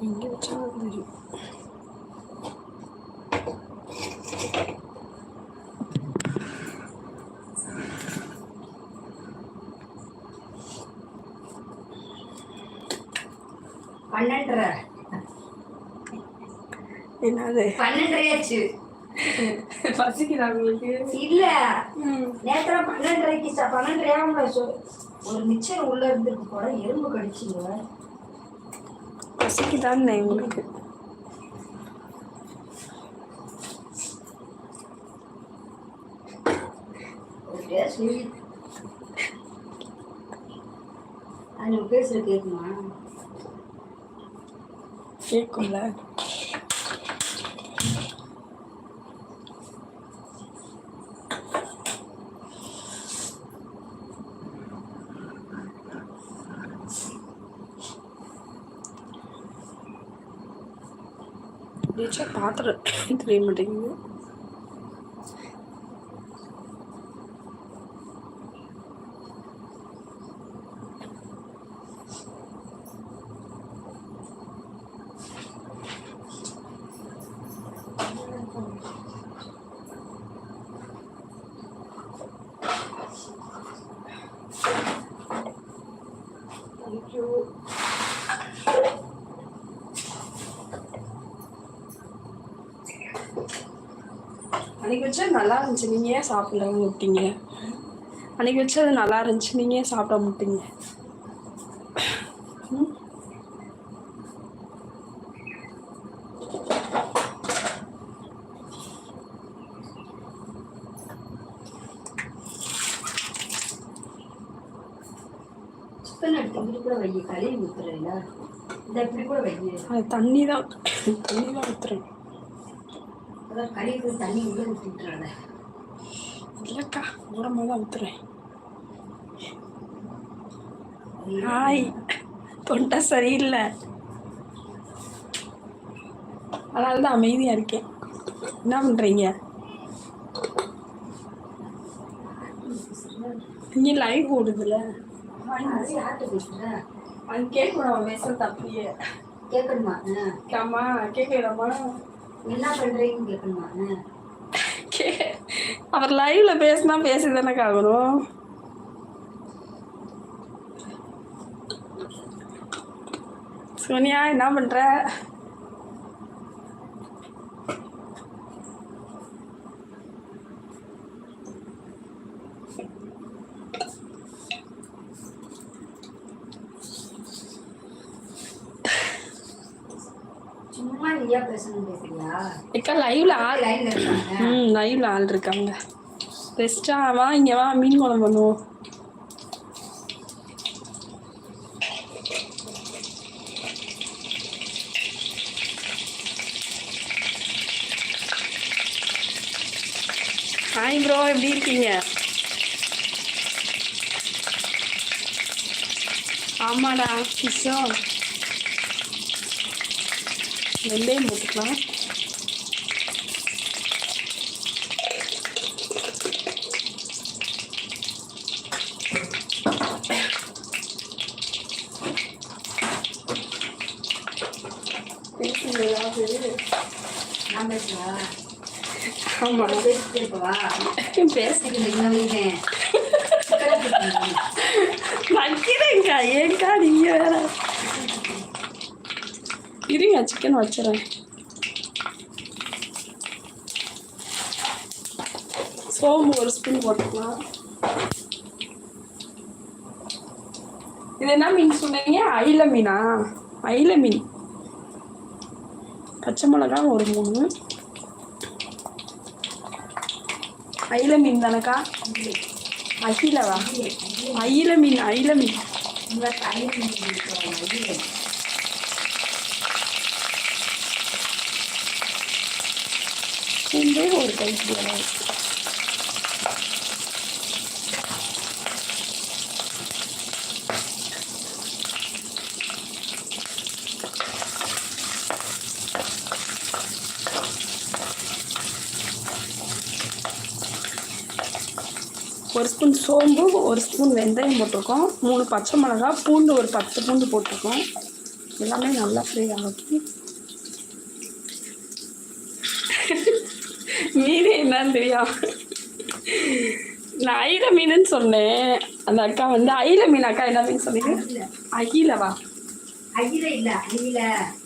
எங்கே வச்சாலும் தெரியும் பன்னெண்டரை. என்னது? பன்னெண்டரை ஆச்சு. பசிக்குதா உங்களுக்கு? இல்ல. நேத்திர பன்னெண்டரைக்கு ச- பன்னெண்டரை சொ- ஒரு மிச்சர் உள்ள இருந்திருக்கு போல எறும்பு கடிச்சுங்க. பசிக்குதான்னு உங்களுக்கு ஒரு பேர் சொல்லி அது பேசுற கேட்குமா கேட்கும்ல டீச்சர் தெரிய மாட்டேங்குது தேங்க்யூ அன்னைக்கு வச்சது நல்லா இருந்துச்சு. நீங்க ஏன் சாப்பிட விட்டீங்க. அன்னைக்கு வச்சது நல்லா இருந்துச்சு. நீங்க ஏன் சாப்பிட மாட்டீங்க ம்? சிக்கன் எடுத்து இப்படி கூட வை கழுவி ஊத்துறேன்ல இந்த இப்படி கூட வை அது தண்ணி தான் தண்ணி தான் ஊத்துறேன். அதான் கழுவி தண்ணி உள்ள ஊற்றிட்டுறாங்க இல்லைக்கா ஓரமாக தான் ஊத்துறேன் ஹாய் தொண்டை சரியில்லை. அதனால தான் அமைதியாக இருக்கேன். என்ன பண்ணுறீங்க இங்கே லைவ் ஓடுதுல. கேட்கணும் அவன் பேசுறது அப்படியே கேட்கணுமா ஆ. கேமா கேட்கலாமா என்ன அவர் லைவ்ல பேசினா பேசி தானே ஆகணும். சோனியா என்ன பண்ற? நீயா பேசணும் பேசுறியா? லைவ்ல ஆள் ம் லைவ்ல ஆள் இருக்காங்க. பெஸ்டா வா இங்க வா மீன் குழம்பு பண்ணுவோம். ஹாய் ப்ரோ எப்படி இருக்கீங்க? ஆமாடா கிஷோ வெந்தயம் போட்டுக்கலாம் பேசுங்க ஏதாவது நான் பேசுவா ஆமா பேசிட்டு இருப்பவா பேச இந்த வீட்டேன் வைக்கிறேங்க்கா ஏங்க்கா நீங்க வேற? இருங்க சிக்கன் வச்சிடறேன் சோம்பு ஒரு ஸ்பூன் போட்டுக்கலாம் இது என்ன மீன் சொன்னீங்க அயில மீனா அயில மீன் பச்சை மிளகா ஒரு மூணு அயில மீன் தானக்கா அகிலவா அயில மீன் அயில மீன் உங்க பூண்டே ஒரு ஒரு ஸ்பூன் சோம்பு ஒரு ஸ்பூன் வெந்தயம் போட்டிருக்கோம். மூணு பச்சை மிளகா பூண்டு ஒரு பத்து பூண்டு போட்டிருக்கோம். எல்லாமே நல்லா ஃப்ரை ஆகி மீன் என்னன்னு தெரியும் நான் அயில மீனுன்னு சொன்னேன். அந்த அக்கா வந்து அயில மீன் அக்கா என்ன மீன் சொன்னீங்க அகிலவா?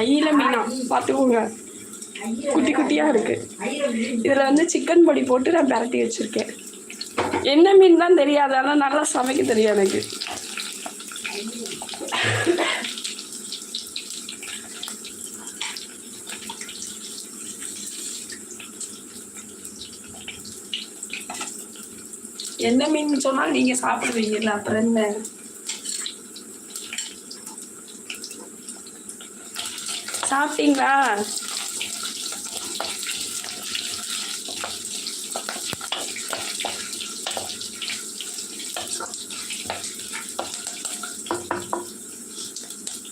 அயில மீனா பார்த்துக்கோங்க. குட்டி குட்டியா இருக்கு. இதில் வந்து சிக்கன் பொடி போட்டு நான் பிரட்டி வச்சிருக்கேன். என்ன மீன் தான் தெரியாது. ஆனால் நல்லா சமைக்க தெரியும் எனக்கு. என்ன மீன் சொன்னாலும் நீங்க சாப்பிடுவீங்கல்ல அப்புறம் என்ன? சாப்பிட்டீங்களா?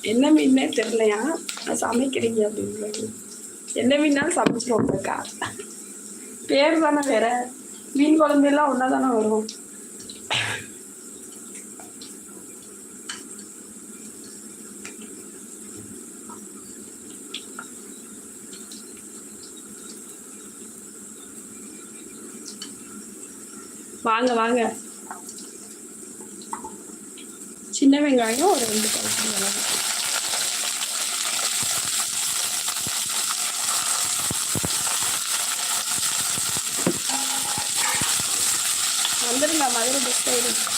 என்ன மீன்னே தெரியலையா? நான் சமைக்கிறீங்க அப்படின்னு. என்ன மீனாலும் சமைச்சிருவோம் பேர் தானே வேற. மீன் குழம்பு எல்லாம் ஒன்றா தானே வரும்? வாங்க வாங்க. சின்ன வெங்காயம் ஒரு ரெண்டு பழம் Later.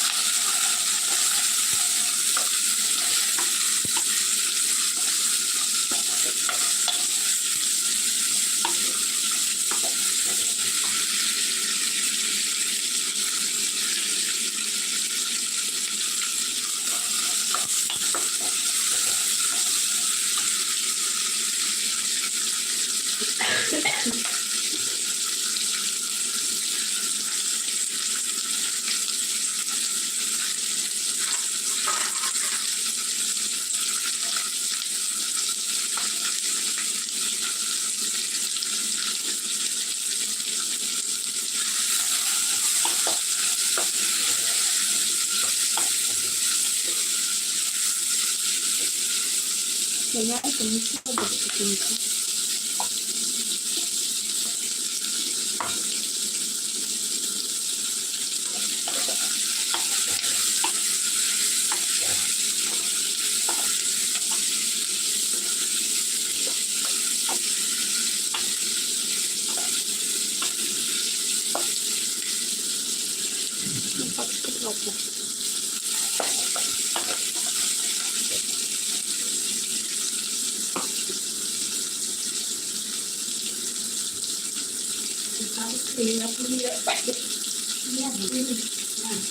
মিষ্টি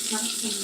Thank you.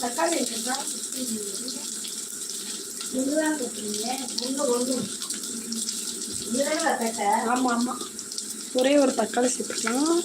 தக்காளி இருக்குதா முள்ளுதான் கொடுத்துருங்க முள்ளு ஒன்று ஆமாம் ஆமாம் ஒரே ஒரு தக்காளி சேர்த்துக்கலாம்.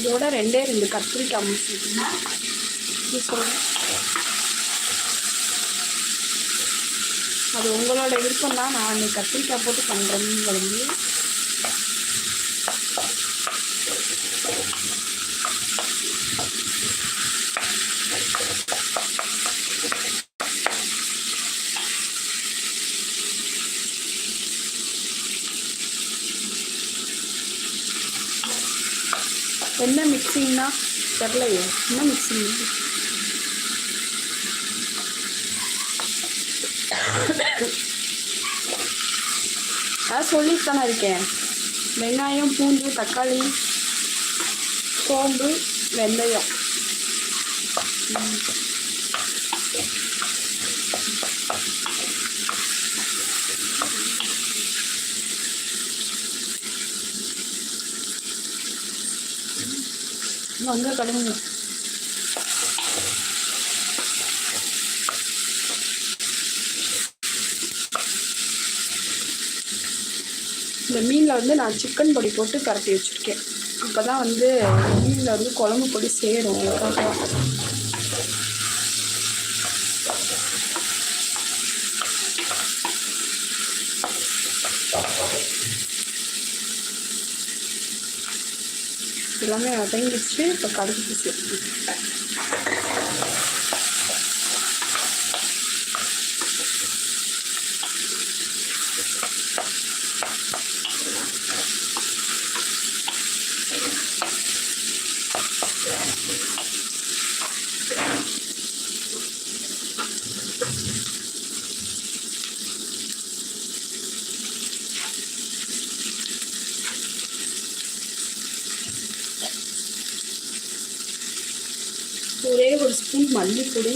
இதோட ரெண்டே ரெண்டு கத்திரிக்காய் முடிச்சுக்கிட்டீங்க இது சொல்கிறேன் அது உங்களோட விருப்பம் தான் நான் இன்னைக்கு கத்திரிக்காய் போட்டு பண்ணுறேன் மீன் குழம்பு என்ன மிக்சிங்னா தெரிலையே என்ன மிக்சிங் அதான் சொல்லிட்டு தானே இருக்கேன். வெங்காயம் பூண்டு தக்காளி சோம்பு வெந்தயம். அங்கே கடுங்க இந்த மீனில் வந்து நான் சிக்கன் பொடி போட்டு பரட்டி வச்சுருக்கேன். அப்போ தான் வந்து மீனில் வந்து குழம்பு பொடி சேரும். எல்லாமே வதங்கிடுச்சு இப்போ கடுகு சேர்த்து ஒரே ஒரு ஸ்பூன் மல்லிப்பொடி.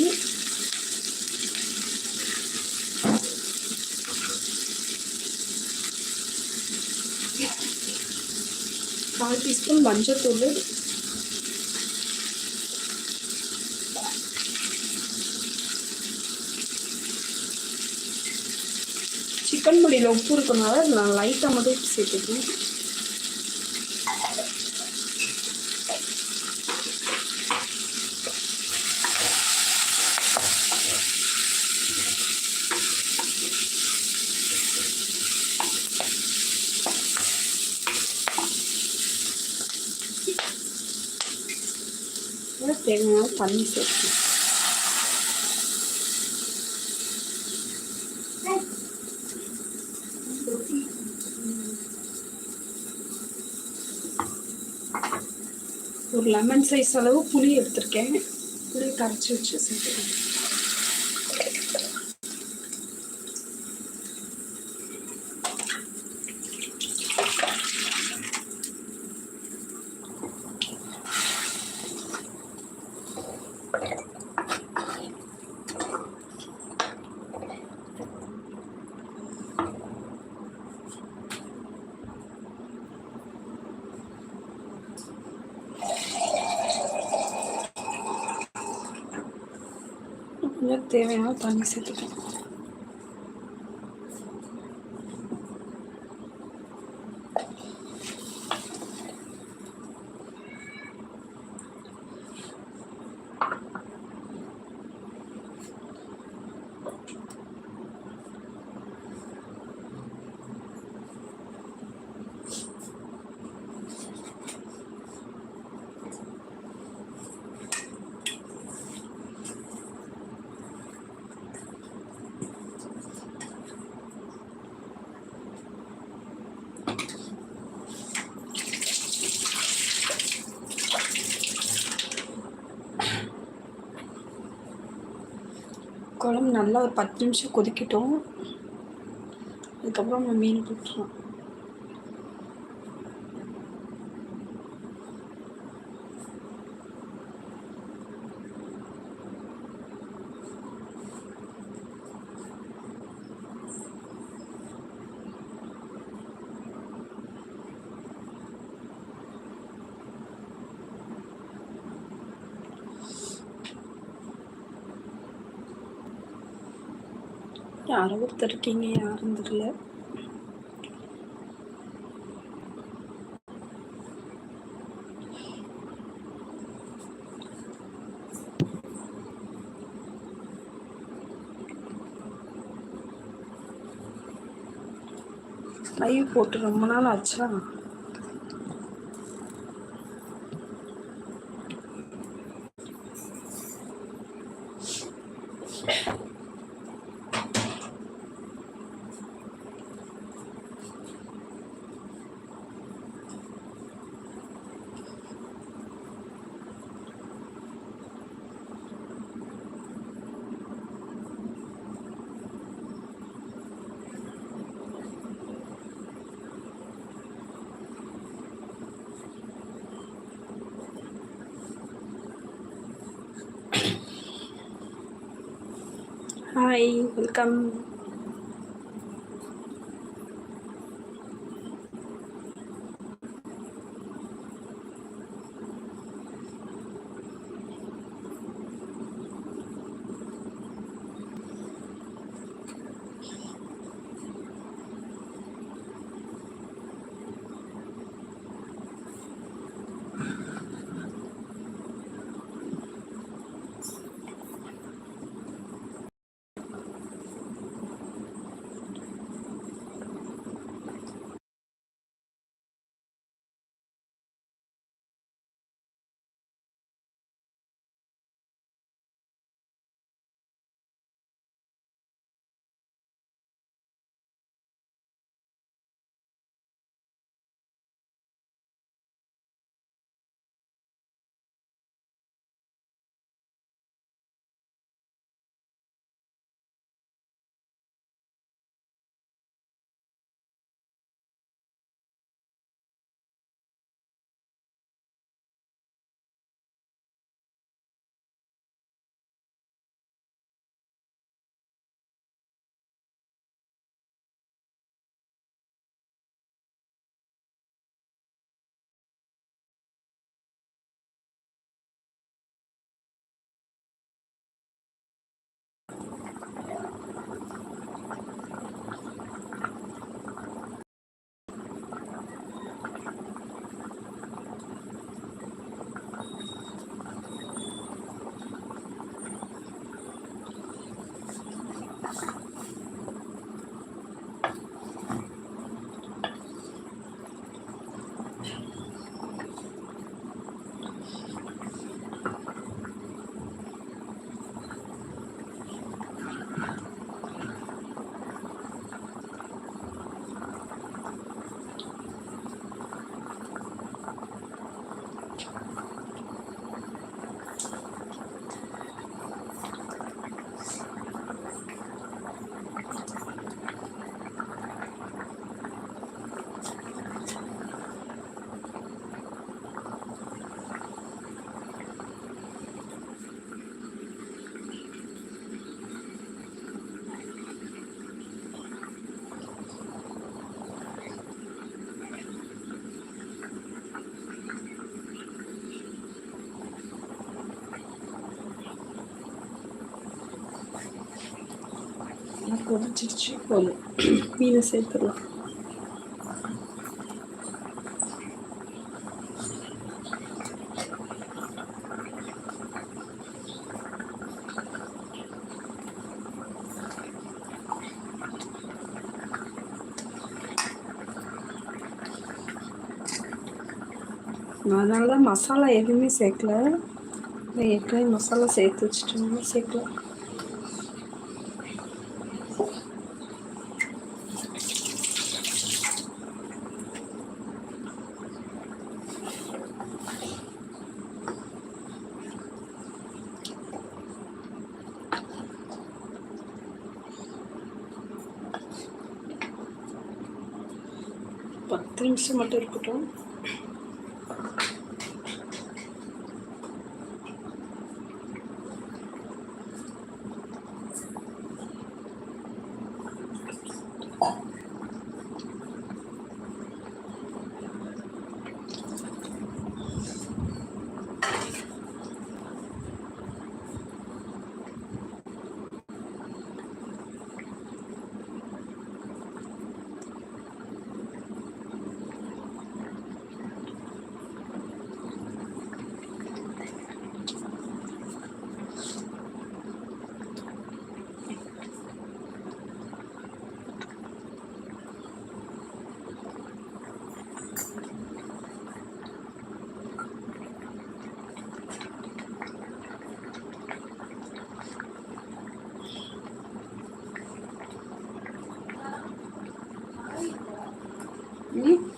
கால் டீஸ்பூன் மஞ்சத்தூள். சிக்கன் பொடியில் உப்பு இருக்கனால நான் லைட்டாக மட்டும் உப்பு தேவையான தண்ணி சேர்க்கணும் ஒரு லெமன் சைஸ் அளவு புளி எடுத்திருக்கேன். புளி கரைச்சி வச்சு சேர்த்துக்கணும் தேவையான தண்ணி சேர்த்துக்கணும் குழம்பு நல்லா ஒரு பத்து நிமிஷம் கொதிக்கிட்டோம். அதுக்கப்புறம் நம்ம மீன் போட்டுருவோம் யாரோ ஒருத்தர் இருக்கீங்க யாரும் தெரியல. லைவ் போட்டு ரொம்ப நாள் ஆச்சா? ஹாய் வெல்கம் கொதிச்சிருச்சு போதும் மீனை சேர்த்துடலாம் அதனால மசாலா எதுவுமே சேர்க்கல ஏற்கனவே மசாலா சேர்த்து வச்சுட்டோம்னா சேர்க்கலாம் பத்து நிமிஷம் மட்டும் இருக்கட்டும். mm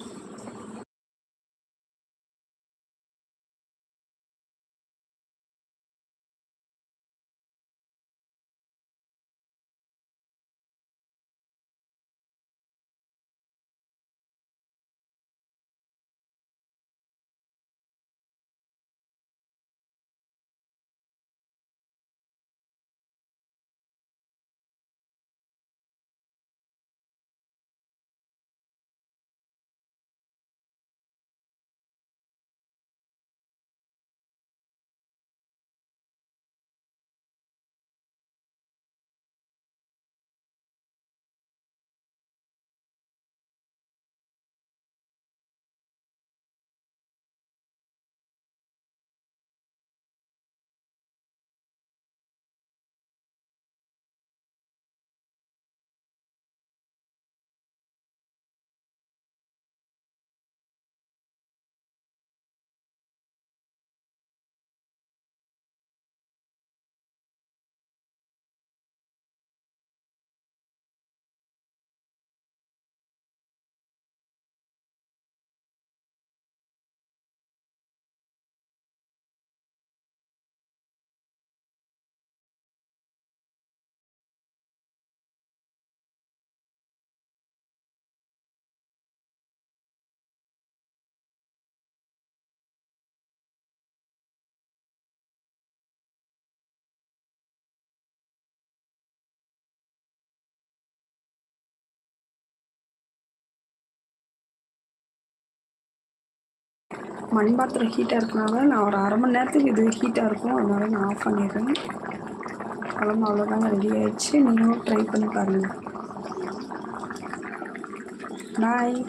மண் பாத்திரம் ஹீட்டாக இருக்கனால நான் ஒரு அரை மணி நேரத்துக்கு இது ஹீட்டாக இருக்கும். அதனால் நான் ஆஃப் பண்ணிடுறேன். குழம்பு அவ்வளோதாங்க ரெடி ஆயிடுச்சு. நீங்களும் ட்ரை பண்ணி பாருங்கள் பாய்